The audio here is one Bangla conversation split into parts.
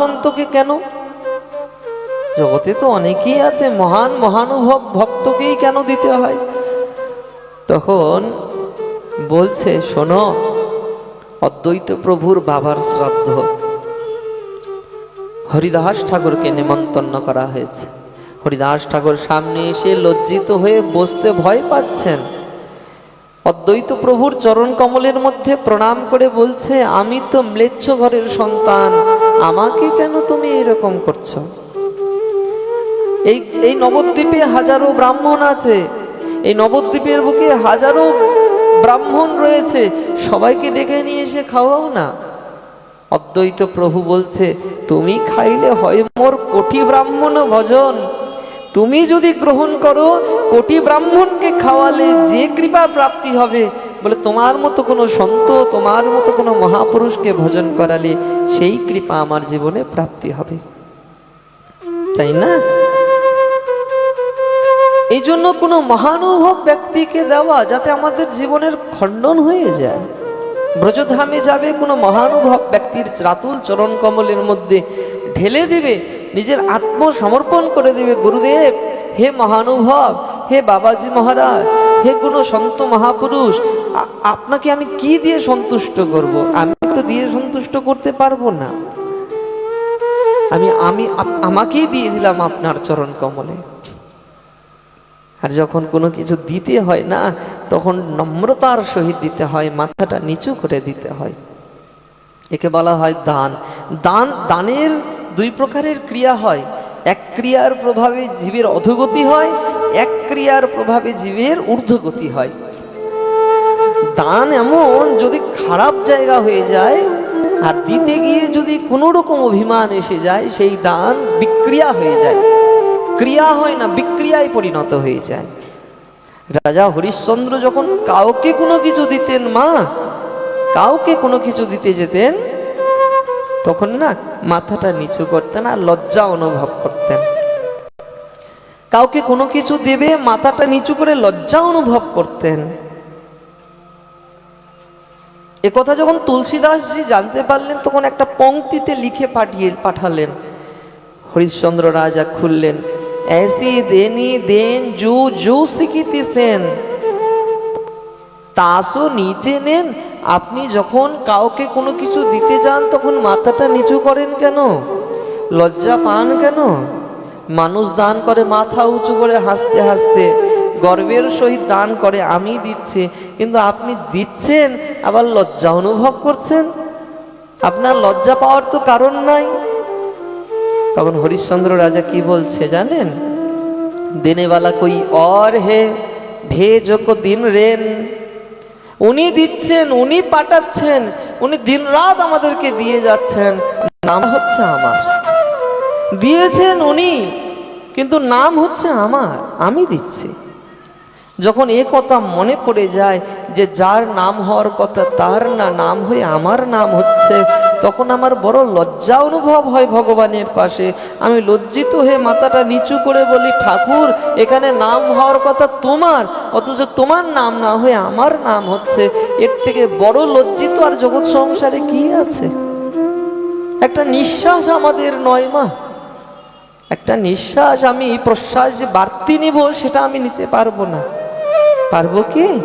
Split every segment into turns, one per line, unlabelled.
মহাস্কন্তকে কেন? জগতে তো অনেকেই আছে, মহান, মহানুভব ভক্তকেই কেন দিতে হয়? তখন বলছে, শোনো, অদ্বৈত প্রভুর বাবার শ্রাদ্ধ। হরিদাস ঠাকুরকে নেমন্তন্ন করা হয়েছে। হরিদাস ঠাকুর সামনে এসে লজ্জিত হয়ে বসতে ভয় পাচ্ছেন। অদ্বৈত প্রভুর চরণ কমলের মধ্যে প্রণাম করে বলছে, আমি তো ম্লেচ্ছ ঘরের সন্তান। আমাকে কেন তুমি এরকম করছ? এই এই নবদ্বীপে হাজারো ব্রাহ্মণ আছে। এই নবদ্বীপের বুকে হাজারো ব্রাহ্মণ রয়েছে। সবাইকে ডেকে নিয়ে এসে খাওয়াও না। অদ্বৈত প্রভু বলছে, তুমি খাইলে হয় মোর কোটি ব্রাহ্মণ ভজন। তুমি যদি গ্রহণ করো, কোটি ব্রাহ্মণকে খাওয়ালে যে কৃপা প্রাপ্তি হবে বলে, তোমার মতো কোনো সন্ত, তোমার মতো কোনো মহাপুরুষকে ভজন করালে সেই কৃপা আমার জীবনে প্রাপ্তি হবে। তাই না? এই জন্য কোনো মহানুভব ব্যক্তিকে দেওয়া যাতে আমাদের জীবনের খণ্ডন হয়ে যায়। ব্রজধামে যাবে, কোনো মহানুভব ব্যক্তির চাতুল চরণ কমলের মধ্যে ঢেলে দিবে, নিজের আত্মসমর্পণ করে দেবে, গুরুদেব, হে মহানুভব, হে বাবাজি মহারাজ হে কোনো সন্ত মহাপুরুষ আপনাকে আমি কি দিয়ে সন্তুষ্ট করব? আমি তো দিয়ে সন্তুষ্ট করতে পারব না। আমি আমি আমাকেই দিয়ে দিলাম আপনার চরণ কমলে। আর যখন কোনো কিছু দিতে হয় না, তখন নম্রতার সহিত দিতে হয়, মাথাটা নিচু করে দিতে হয়। একে বলা হয় দান। দান, দানের দুই প্রকারের ক্রিয়া হয়। এক ক্রিয়ার প্রভাবে জীবের অধোগতি হয়, এক ক্রিয়ার প্রভাবে জীবের ঊর্ধ্বগতি হয়। দান এমন যদি খারাপ জায়গা হয়ে যায়, আর দিতে গিয়ে যদি কোনো রকম অভিমান এসে যায়, সেই দান বিক্রিয়া হয়ে যায়। ক্রিয়া হয় না, বিক্রিয়ায় পরিণত হয়ে যায়। রাজা হরিশ্চন্দ্র যখন কাউকে কোনো কিছু দিতেন মা, কাউকে কোনো কিছু দিতে যেতেন, তখন না মাথাটা নিচু করতেন আর লজ্জা অনুভব করতেন। কাউকে কোনো কিছু দেবে, মাথাটা নিচু করে লজ্জা অনুভব করতেন। এ কথা যখন তুলসীদাসজি জানতে পারলেন, তখন একটা পংক্তিতে লিখে পাঠিয়ে, পাঠালেন। হরিশ্চন্দ্র রাজা খুললেন, এসি দেনি দেন জু জু শিখিতি সেন। তাসও নিচে নেন, আপনি যখন কাউকে কোনো কিছু দিতে যান তখন মাথাটা নিচু করেন কেন? লজ্জা পান কেন? মানুষ দান করে, মাথা উঁচু করে হাসতে হাসতে গর্বের সহিত দান করে, আমি দিচ্ছি। কিন্তু আপনি দিচ্ছেন, আবার লজ্জা অনুভব করছেন? আপনার লজ্জা পাওয়ার তো কারণ নাই। তখন হরিশ্চন্দ্র রাজা কি বলছে জানেন? দেনেওয়ালা কই অর হে ভেজো দিন রেন। উনি দিচ্ছেন, উনি পাঠাচ্ছেন, উনি দিন রাত আমাদেরকে দিয়ে যাচ্ছেন। নাম হচ্ছে আমার। দিয়েছেন উনি, কিন্তু নাম হচ্ছে আমার, আমি দিচ্ছি। যখন এ কথা মনে পড়ে যায় যে যার নাম হওয়ার কথা তার না নাম হয়ে আমার নাম হচ্ছে, তখন আমার বড় লজ্জা অনুভব হয় ভগবানের পাশে। আমি লজ্জিত হয়ে মাথাটা নিচু করে বলি, ঠাকুর, এখানে নাম হওয়ার কথা তোমার, অথচ তোমার নাম না হয়ে আমার নাম হচ্ছে। এর থেকে বড় লজ্জিত আর জগৎ সংসারে কি আছে? একটা নিঃশ্বাস আমাদের নয় মা। একটা নিঃশ্বাস আমি, প্রশ্বাস যে বাড়তি নিব, সেটা আমি নিতে পারব না। পারব কি?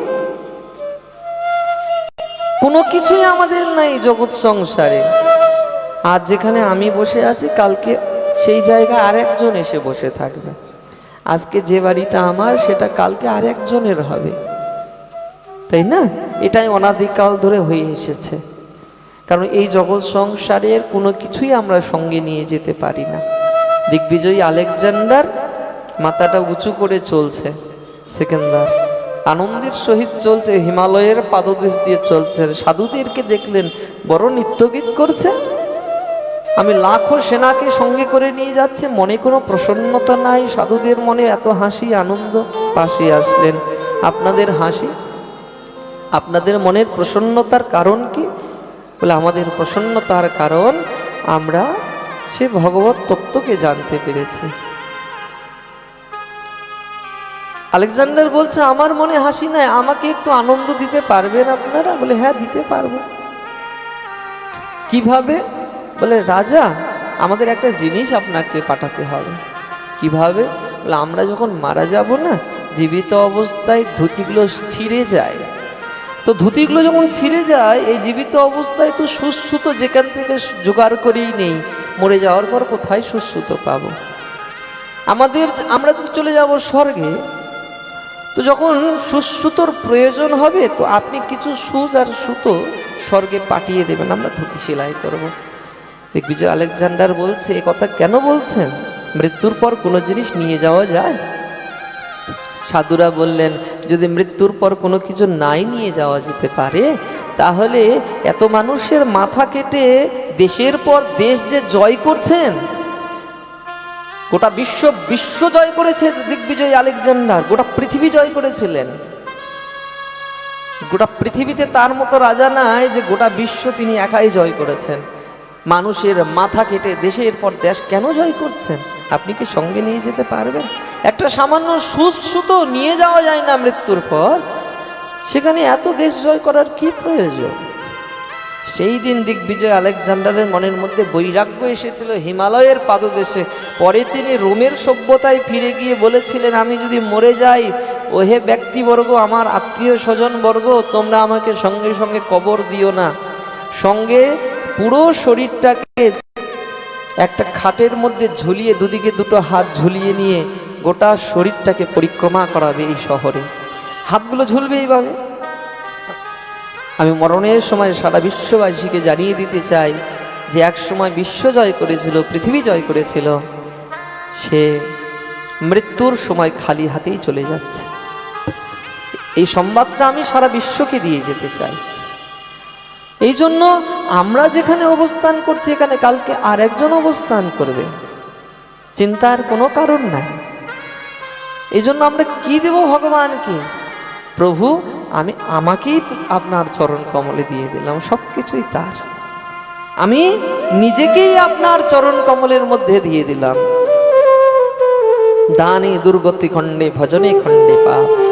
কোনো কিছুই আমাদের নাই জগৎ সংসারে। আজ যেখানে আমি বসে আছি, কালকে সেই জায়গায় আরেকজন এসে বসে থাকবে। আজকে যে বাড়িটা আমার, সেটা কালকে আরেকজনের হবে। তাই না? এটাই অনাদিকাল ধরে হয়ে এসেছে। কারণ এই জগৎ সংসারের কোনো কিছুই আমরা সঙ্গে নিয়ে যেতে পারি না। দিগ্বিজয়ী আলেকজান্ডার মাথাটা উঁচু করে চলছে, সেকেন্দার। আনন্দের সহিত চলছে, হিমালয়ের পাদদেশ দিয়ে চলছে। সাধুদেরকে দেখলেন, বড় নৃত্যগীত করছে। আমি লাখো সেনাকে সঙ্গে করে নিয়ে যাচ্ছে, মনে কোনো প্রসন্নতা নাই। সাধুদের মনে এত হাসি, আনন্দ, পাশে আসলেন। আপনাদের হাসি? আপনাদের মনের প্রসন্নতার কারণ কি? বলে, আমাদের প্রসন্নতার কারণ আমরা সে ভগবত তত্ত্বকে জানতে পেরেছে। আলেকজান্ডার বলছে, আমার মনে হাসি নাই, আমাকে একটু আনন্দ দিতে পারবেন আপনারা? বলে হ্যাঁ দিতে পারব। কীভাবে? বলে, রাজা, আমাদের একটা জিনিস আপনাকে পাঠাতে হবে। কীভাবে? বলে, আমরা যখন মারা যাব না, জীবিত অবস্থায় ধুতিগুলো ছিঁড়ে যায়। তো ধুতিগুলো যখন ছিঁড়ে যায়, এই জীবিত অবস্থায় তো সুশ্রুত, যেখান থেকে জোগাড় করেই নেই। মরে যাওয়ার পর কোথায় সুশ্রুত পাব? আমাদের, আমরা তো চলে যাব স্বর্গে। তো যখন সুসুতোর প্রয়োজন হবে, তো আপনি কিছু সুচ আর সুতো স্বর্গে পাঠিয়ে দেবেন, আমরা ধুতি সেলাই করব। দিগ্বিজয় আলেকজান্ডার বলছে, এ কথা কেন বলছেন? মৃত্যুর পর কোনো জিনিস নিয়ে যাওয়া যায়? সাধুরা বললেন যদি মৃত্যুর পর কোনো কিছু নাই নিয়ে যাওয়া যেতে পারে, তাহলে এত মানুষের মাথা কেটে দেশের পর দেশ যে জয় করছেন, গোটা বিশ্ব বিশ্ব জয় করেছে দিগ্বিজয় আলেকজান্ডার, গোটা পৃথিবী জয় করেছিলেন। গোটা পৃথিবীতে তার মতো রাজা নাই যে গোটা বিশ্ব তিনি একাই জয় করেছেন। মানুষের মাথা কেটে দেশের পর দেশ কেন জয় করছেন? আপনি কি সঙ্গে নিয়ে যেতে পারবেন? একটা সামান্য সুস্থ নিয়ে যাওয়া যায় না মৃত্যুর পর। সেখানে এত দেশ জয় করার কি প্রয়োজন? সেই দিন দিগ্বিজয় আলেকজান্ডারের মনের মধ্যে বৈরাগ্য এসেছিল হিমালয়ের পাদদেশে। পরে তিনি রোমের সভ্যতায় ফিরে গিয়ে বলেছিলেন, আমি যদি মরে যাই, ওহে ব্যক্তিবর্গ, আমার আত্মীয় স্বজন বর্গ তোমরা আমাকে সঙ্গে সঙ্গে কবর দিও না। সঙ্গে পুরো শরীরটাকে একটা খাটের মধ্যে ঝুলিয়ে, দুদিকে দুটো হাত ঝুলিয়ে নিয়ে গোটা শরীরটাকে পরিক্রমা করাবে এই শহরে। হাতগুলো ঝুলবে এইভাবে। আমি মরণের সময় সারা বিশ্ববাসীকে জানিয়ে দিতে চাই যে এক সময় বিশ্ব জয় করেছিল, পৃথিবী জয় করেছিল, সে মৃত্যুর সময় খালি হাতেই চলে যাচ্ছে। এই সংবাদটা আমি সারা বিশ্বকে দিয়ে যেতে চাই। এই জন্য আমরা যেখানে অবস্থান করছি, এখানে কালকে আরেকজন অবস্থান করবে। চিন্তার কোনো কারণ নাই। এই জন্য আমরা কি দেব ভগবানকে? প্রভু, আমি আমাকেই আপনার চরণ কমলে দিয়ে দিলাম সব কিছুই তার। আমি নিজেকেই আপনার চরণ কমলের মধ্যে দিয়ে দিলাম। দানে দুর্গতি খণ্ডে, ভজনে খণ্ডে পা